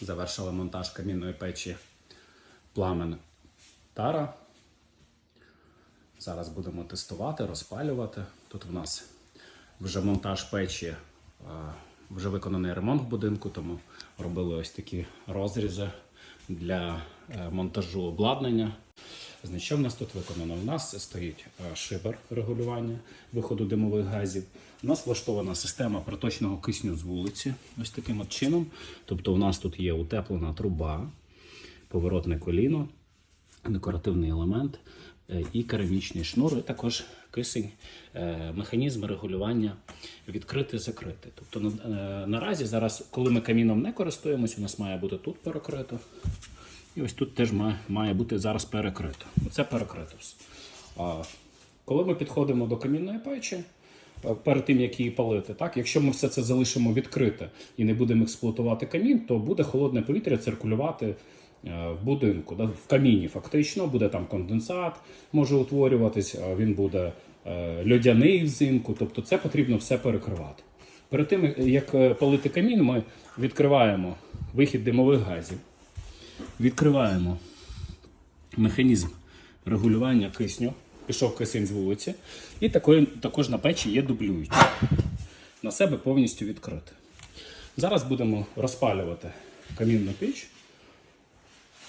Завершили монтаж камінної печі пламен Тара. Зараз будемо тестувати, розпалювати. Тут в нас вже монтаж печі, вже виконаний ремонт в будинку, тому робили ось такі розрізи для е, монтажу обладнання. Значить, що в нас тут виконано? У нас стоїть е, шибер регулювання виходу димових газів. У нас влаштована система проточного кисню з вулиці, ось таким от чином. Тобто, у нас тут є утеплена труба, поворотне коліно, декоративний елемент е, і керамічний шнур, і також кисень, е, механізм регулювання відкрити-закрити. Тобто наразі зараз, коли ми каміном не користуємось, у нас має бути тут перекрито. І ось тут теж має, бути зараз перекрито. Оце перекрито все. А коли ми підходимо до камінної печі, е, перед тим як її палити, так, якщо ми все це залишимо відкрите і не будемо експлуатувати камін, то буде холодне повітря циркулювати е, в будинку, в каміні фактично, буде там конденсат, може утворюватись, він буде е, льодяний взимку, тобто це потрібно все перекривати. Перед тим, як палити камін, ми відкриваємо вихід димових газів відкриваємо механізм регулювання кисню. Пішов кисень з вулиці. І такої, також на печі є дублюючий. На себе повністю відкрити. Зараз будемо розпалювати камінну піч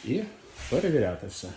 і перевіряти все.